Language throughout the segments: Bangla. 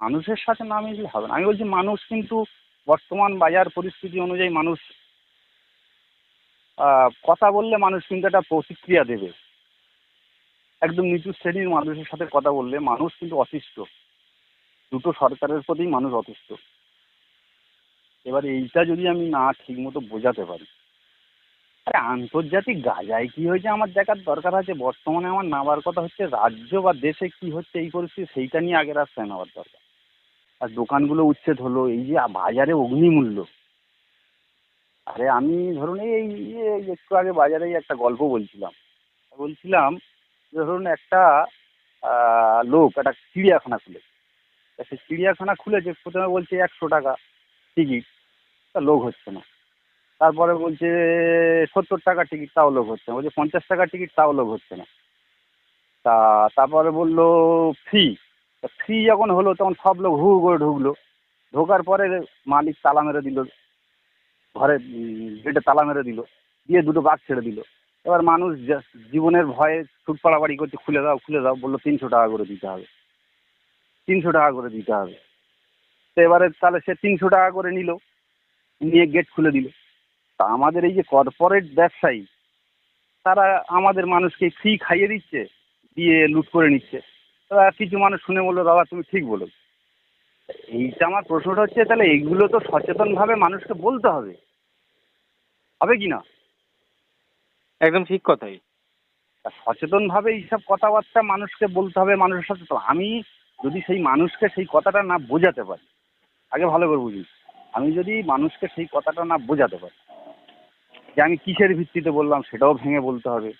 মানুষের সাথে না মিশলে হবে না। আমি বলছি মানুষ কিন্তু বর্তমান বাজার পরিস্থিতি অনুযায়ী মানুষ কথা বললে মানুষ কিন্তু একটা প্রতিক্রিয়া দেবে। একদম নিচু শ্রেণির মানুষের সাথে কথা বললে মানুষ কিন্তু অতিষ্ঠ। দুটো সরকারের প্রতি মানুষ অতিষ্ঠ। এবার এইটা যদি আমি না ঠিক মতো বোঝাতে পারি, আরে আন্তর্জাতিক গাজায় কি হয়েছে আমার দেখার দরকার আছে? বর্তমানে আমার নামার কথা হচ্ছে রাজ্য বা দেশে কি হচ্ছে, এই পরিস্থিতি, সেইটা নিয়ে আগের রাস্তায় নেওয়ার দরকার। আর দোকানগুলো উচ্ছেদ হলো, এই যে বাজারে অগ্নিমূল্য। আরে আমি ধরুন এই একটু আগে বাজারে একটা গল্প বলছিলাম। বলছিলাম যে ধরুন একটা লোক, একটা চিড়িয়াখানা খুলে তা সে চিড়িয়াখানা খুলেছে, প্রথমে বলছে একশো টাকা টিকিট, তা লোক হচ্ছে না। তারপরে বলছে সত্তর টাকা টিকিট, তাও লোক হচ্ছে না। বলছে পঞ্চাশ টাকা টিকিট, তাও লোক হচ্ছে না। তা তারপরে বলল ফ্রি ফ্রি যখন হলো, তখন সব লোক হু করে ঢুকলো। ঢোকার পরে মালিক তালা মেরে দিল। ঘরে গেটে তালা মেরে দিল। দিয়ে দুটো বাঘ ছেড়ে দিল। এবার মানুষ জীবনের ভয়ে ছুট পাড়াবাড়ি করছে, খুলে দাও খুলে দাও, বলল তিনশো টাকা করে দিতে হবে। তিনশো টাকা করে দিতে হবে। তো এবারে তাহলে সে তিনশো টাকা করে নিল। নিয়ে গেট খুলে দিল। তা আমাদের এই যে কর্পোরেট ব্যবসায়ী, তারা আমাদের মানুষকে ফ্রি খাইয়ে দিচ্ছে, দিয়ে লুট করে নিচ্ছে। কিছু মানুষ শুনে বলল দাদা তুমি ঠিক বলো এইটা আমার প্রশ্নটা হচ্ছে তাহলে এইগুলো তো সচেতনভাবে মানুষকে বলতে হবে। হবে কি না? একদম ঠিক কথাই। সচেতনভাবে এইসব কথাবার্তা মানুষকে বলতে হবে মানুষের সাথে তো আমি যদি সেই মানুষকে সেই কথাটা না বোঝাতে পারি আগে ভালো করে বুঝি আমি যদি মানুষকে সেই কথাটা না বোঝাতে পারি যে আমি কিসের ভিত্তিতে বললাম সেটাও ভেঙে বলতে হবে।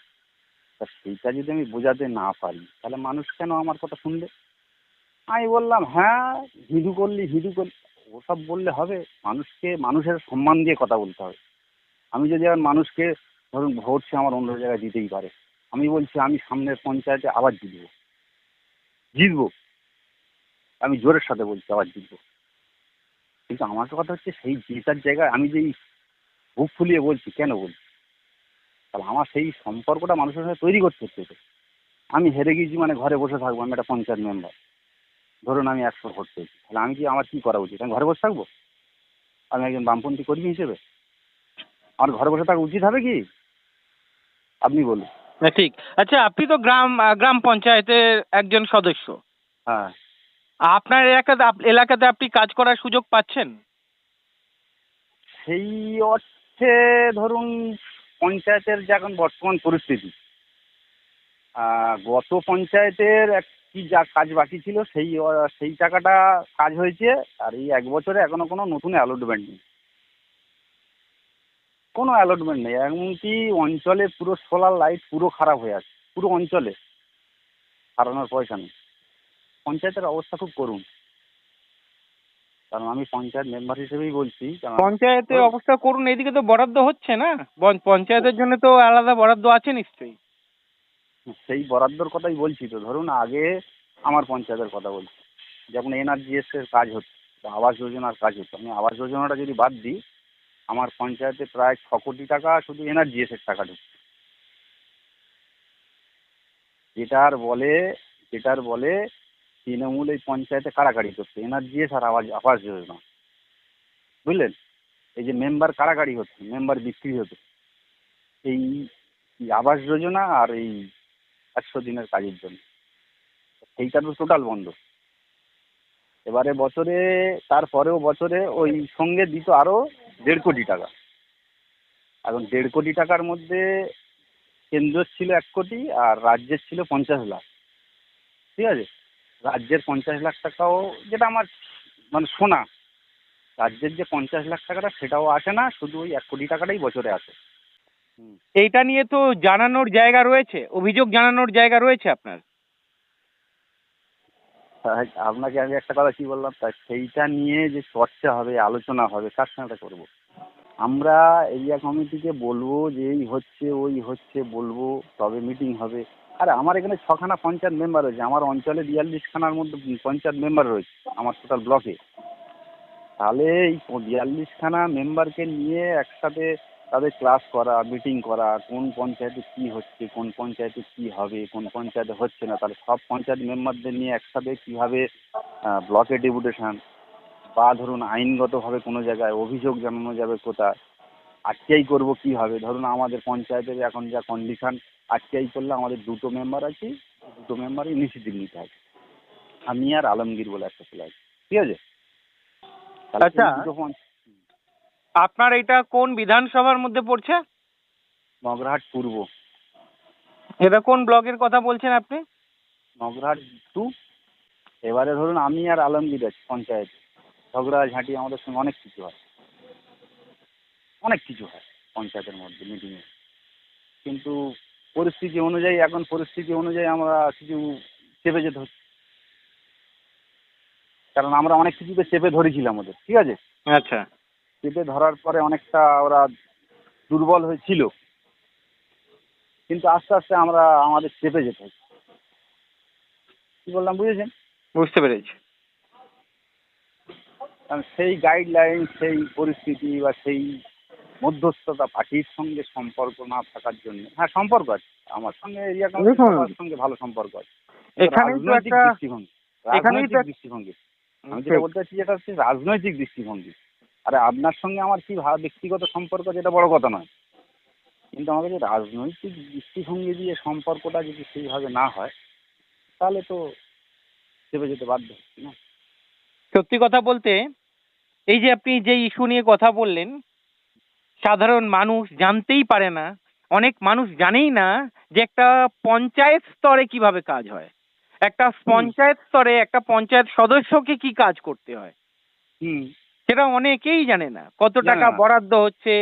তা সেইটা যদি আমি বোঝাতে না পারি, তাহলে মানুষ কেন আমার কথা শুনবে? আমি বললাম হ্যাঁ হিদু করলি হিদু করলি। ওসব বললে হবে। মানুষকে, মানুষের সম্মান দিয়ে কথা বলতে হবে। আমি যদি এখন মানুষকে, ধরুন, ভোট সে আমার অন্য জায়গায় দিতেই পারে। আমি বলছি, আমি সামনের পঞ্চায়েতে আবার জিতবো। জিতবো। আমি জোরের সাথে বলছি, আবার জিতবো। কিন্তু আমার কথা হচ্ছে, সেই জেতার জায়গায় আমি যেই বুক ফুলিয়ে বলছি, কেন বলছি? তাহলে আমার সেই সম্পর্কটা মানুষের সাথে তৈরি করতে হচ্ছে তো। আমি হেরে গিয়েছি মানে ঘরে বসে থাকব আমি একটা পঞ্চায়েত মেম্বার ধরুন আমি একশো ভোট পেয়েছি তাহলে আমি কি আমার কি করা উচিত? আমি ঘরে বসে থাকব? আমি একজন বামপন্থী কর্মী হিসেবে? আমার ঘরে বসে থাকা উচিত হবে কি? আপনি বলুন। না ঠিক। আচ্ছা আপনি তো গ্রাম গ্রাম পঞ্চায়েতের একজন সদস্য। হ্যাঁ। আপনার এলাকাতে এলাকাতে আপনি কাজ করার সুযোগ পাচ্ছেন? সেই অর্থে ধরুন পঞ্চায়েতের যে এখন বর্তমান পরিস্থিতি গত পঞ্চায়েতের এক কি যা কাজ বাকি ছিল, সেই সেই টাকাটা কাজ হয়েছে, আর এই এক বছরে এখনও কোনো নতুন অ্যালটমেন্ট নেই। কোনো অ্যালটমেন্ট নেই, এমনকি অঞ্চলে পুরো সোলার লাইট পুরো খারাপ হয়ে আছে, পুরো অঞ্চলে সারানোর পয়সা নেই। পঞ্চায়েতের অবস্থা খুব করুন কারণ আমি পঞ্চায়েত মেম্বার হিসেবেই বলছি কারণ পঞ্চায়েতের অবস্থা করুন এদিকে তো বরাদ্দ হচ্ছে না। পঞ্চায়েতের জন্য তো আলাদা বরাদ্দ আছে নিশ্চয়ই। সেই বরাদ্দর কথাই বলছি তো। ধরুন আগে আমার পঞ্চায়েতের কথা বলছি। যখন এনআরজিএস এর কাজ হচ্ছে আবাস যোজনার কাজ হচ্ছে আমি আবাস যোজনাটা যদি বাদ দিই আমার পঞ্চায়েতে প্রায় ছ কোটি টাকা শুধু এনআরজিএস এর টাকা ঢুকছে। যেটার বলে যেটার বলে তৃণমূল এই পঞ্চায়েতে কাড়াকাড়ি করছে। এনআরজিএস আর আবাস আবাস যোজনা বুঝলেন? এই যে মেম্বার কাড়াকাড়ি হচ্ছে, মেম্বার বিক্রি এই এই আবাস যোজনা আর এই একশো দিনের কাজের জন্য। সেইটা তো টোটাল বন্ধ। এবারে বছরে, তারপরেও বছরে ওই সঙ্গে দিত আরও দেড় কোটি টাকা। এখন দেড় কোটি টাকার মধ্যে কেন্দ্রের ছিল এক কোটি আর রাজ্যের ছিল পঞ্চাশ লাখ। ঠিক আছে? রাজ্যের পঞ্চাশ লাখ টাকাও যেটা আমার মানে শোনা রাজ্যের যে পঞ্চাশ লাখ টাকাটা সেটাও আসে না শুধু ওই এক কোটি টাকাটাই বছরে আসে। এইটা নিয়ে তো জানানোর জায়গা রয়েছে অভিযোগ জানানোর জায়গা রয়েছে আপনার? আপনাকে আমি একটা কথা কি বললাম তা সেইটা নিয়ে যে চর্চা হবে আলোচনা হবে কার সঙ্গে করব? আমরা এরিয়া কমিটিকে বলব যে এই হচ্ছে ওই হচ্ছে বলব তবে মিটিং হবে। আরে আমার এখানে ছখানা পঞ্চায়েত মেম্বার রয়েছে। আমার অঞ্চলে বিয়াল্লিশখানার মধ্যে পঞ্চায়েত মেম্বার রয়েছে আমার টোটাল ব্লকে তাহলে এই বিয়াল্লিশখানা মেম্বারকে নিয়ে একসাথে তাদের ক্লাস করা মিটিং করা, কোন পঞ্চায়েতে কি হচ্ছে, কোন পঞ্চায়েতে কি হবে, কোন পঞ্চায়েতে হচ্ছে না, তাহলে সব পঞ্চায়েত মেম্বারদের নিয়ে একসাথে কীভাবে ব্লকে ডেপুটেশন বা ধরুন আইনগতভাবে কোনো জায়গায় অভিযোগ জানানো যাবে কোথায় আরটিআই করব কীভাবে ধরুন আমাদের পঞ্চায়েতের এখন যা কন্ডিশন আরটিআই করলে আমাদের দুটো মেম্বার আছে দুটো মেম্বারই ইনিশিয়েটিভ নিতে হবে। আমি আর আলমগীর বলে একটা ছেলে আছে ঠিক আছে? আচ্ছা। আপনার এটা কোন বিধানসভার মধ্যে পড়ছে? নগরহাট পূর্ব। এটা কোন ব্লকের কথা বলছেন আপনি? নগরহাট টু। এবারে ধরুন আমি আর আলমগীর আছি পঞ্চায়েত। ঝগড়া ঝাঁটি আমাদের সঙ্গে অনেক কিছু হয়। অনেক কিছু হয় পঞ্চায়েতের মধ্যে মিটিংয়ে কিন্তু পরিস্থিতি অনুযায়ী এখন পরিস্থিতি অনুযায়ী আমরা কিছু চেপে যেতে হচ্ছে। কারণ আমরা অনেক কিছুতে চেপে ধরেছিলাম ওদের ঠিক আছে? আচ্ছা। চেপে ধরার পরে অনেকটা ওরা দুর্বল হয়েছিল। কিন্তু আস্তে আস্তে আমরা আমাদের চেপে যেতে হচ্ছে। কি বললাম বুঝেছেন? বুঝতে পেরেছি। কারণ সেই গাইডলাইন সেই পরিস্থিতি বা সেই মধ্যস্থতা পার্টির সঙ্গে সম্পর্ক না থাকার জন্য। হ্যাঁ সম্পর্ক আছে। আমার সঙ্গে এরিয়া। কমিটির সঙ্গে ভালো সম্পর্ক আছে। এখানেই তো রাজনৈতিক একটা দৃষ্টিভঙ্গি। এখানেই তো রাজনৈতিক দৃষ্টিভঙ্গি। আমি যেটা বলতে চাচ্ছি যেটা হচ্ছে রাজনৈতিক দৃষ্টিভঙ্গি। আরে আপনার সঙ্গে আমার কি ব্যক্তিগত সম্পর্ক যেটা বড় কথা নয়। কিন্তু আমাকে যে রাজনৈতিক দৃষ্টিভঙ্গি দিয়ে সম্পর্কটা যদি সেইভাবে না হয় তাহলে তো চেপে যেতে বাধ্য হচ্ছি না? সত্যি কথা বলতে এই যে আপনি যে ইস্যু নিয়ে কথা বললেন সাধারণ মানুষ জানতেই পারে না অনেক মানুষ জানেই না যে একটা পঞ্চায়েত স্তরে কীভাবে কাজ হয়। একটা পঞ্চায়েত স্তরে একটা পঞ্চায়েত সদস্যকে কি কাজ করতে হয়? সেটা অনেকেই জানে না। কত টাকা বরাদ্দ হচ্ছে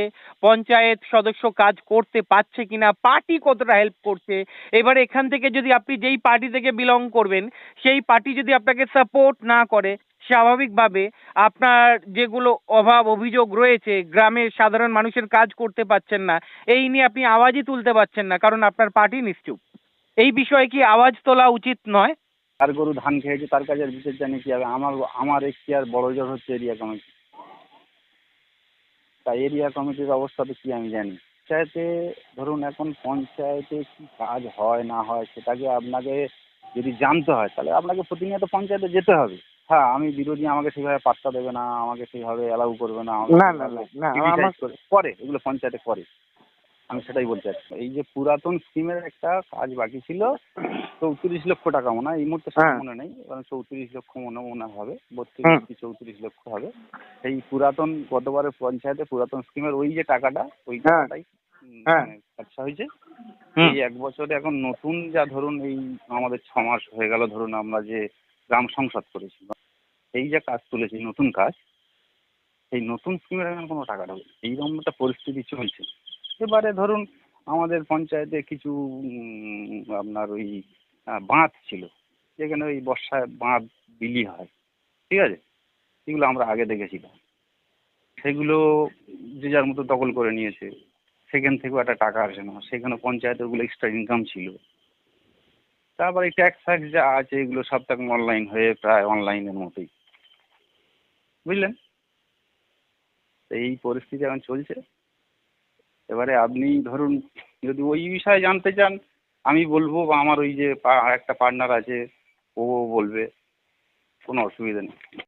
পঞ্চায়েত সদস্য কাজ করতে পারছে কিনা পার্টি কতটা হেল্প করছে? এবার এখান থেকে যদি আপনি যেই পার্টি থেকে বিলং করবেন সেই পার্টি যদি আপনাকে সাপোর্ট না করে স্বাভাবিকভাবে আপনার যেগুলো অভাব, অভিযোগ রয়েছে, গ্রামের সাধারণ মানুষের কাজ করতে পারছেন না, এই নিয়ে আপনি আওয়াজই তুলতে পারছেন না, কারণ আপনার পার্টি নিশ্চুপ। এই বিষয়ে কি আওয়াজ তোলা উচিত নয়? আর গরু ধান খেয়েছে, তার কাছে বিচার জানি কি হবে, আমার আমার এখতিয়ার বড় জোর হচ্ছে এরিয়া কমিটি। তাই এরিয়া কমিটির অবস্থা তো কি আমি জানি। পঞ্চায়েতে, ধরুন এখন পঞ্চায়েতে কি কাজ হয়, না হয়, সেটাকে আপনাকে যদি জানতে হয়, তাহলে আপনাকে প্রতিনিয়ত পঞ্চায়েতে যেতে হবে। হ্যাঁ আমি বিরোধী আমাকে সেইভাবে পাত্তা দেবে না আমাকে সেইভাবে অ্যালাউ করবে না করে। এগুলো পঞ্চায়েতে করে আমি সেটাই বলতে চাচ্ছি। এই যে পুরাতন স্কিমের একটা কাজ বাকি ছিল চৌত্রিশ লক্ষ টাকা মনে হয় এই মুহূর্তে হ্যাঁ। মনে নেই কারণ চৌত্রিশ লক্ষ মনে মনে হবে বত্রিশ কি চৌত্রিশ লক্ষ হবে। সেই পুরাতন গতবারের পঞ্চায়েতে পুরাতন স্কিমের ওই যে টাকাটা ওই হ্যাঁ। টাকাটাই হ্যাঁ। মানে খরচা হয়েছে। এই এক বছরে এখন নতুন যা ধরুন এই আমাদের ছ মাস হয়ে গেল ধরুন আমরা যে গ্রাম সংসদ করেছি এই যে কাজ তুলেছি নতুন কাজ, এই নতুন স্কিমের এখন কোনো টাকা ঢোকে এইরকম একটা পরিস্থিতি চলছে। এবারে ধরুন আমাদের পঞ্চায়েতে কিছু আপনার ওই বাঁধ ছিল। যেখানে ওই বর্ষায় বাঁধ বিলি হয়। ঠিক আছে? এগুলো আমরা আগে দেখেছিলাম। সেগুলো যে যার মতো দখল করে নিয়েছে। সেখান থেকেও একটা টাকা আসে না। সেখানে পঞ্চায়েতের ওগুলো এক্সট্রা ইনকাম ছিল। তারপরে ট্যাক্স ফ্যাক্স যা আছে, এগুলো সব তখন অনলাইন হয়ে প্রায় অনলাইনের মতোই। বুঝলেন? এই পরিস্থিতি এখন চলছে। এবারে আপনি ধরুন, যদি ওই বিষয়ে জানতে চান, আমি বলব বা আমার ওই যে একটা পার্টনার আছে, ও বলবে, কোনো অসুবিধা নেই।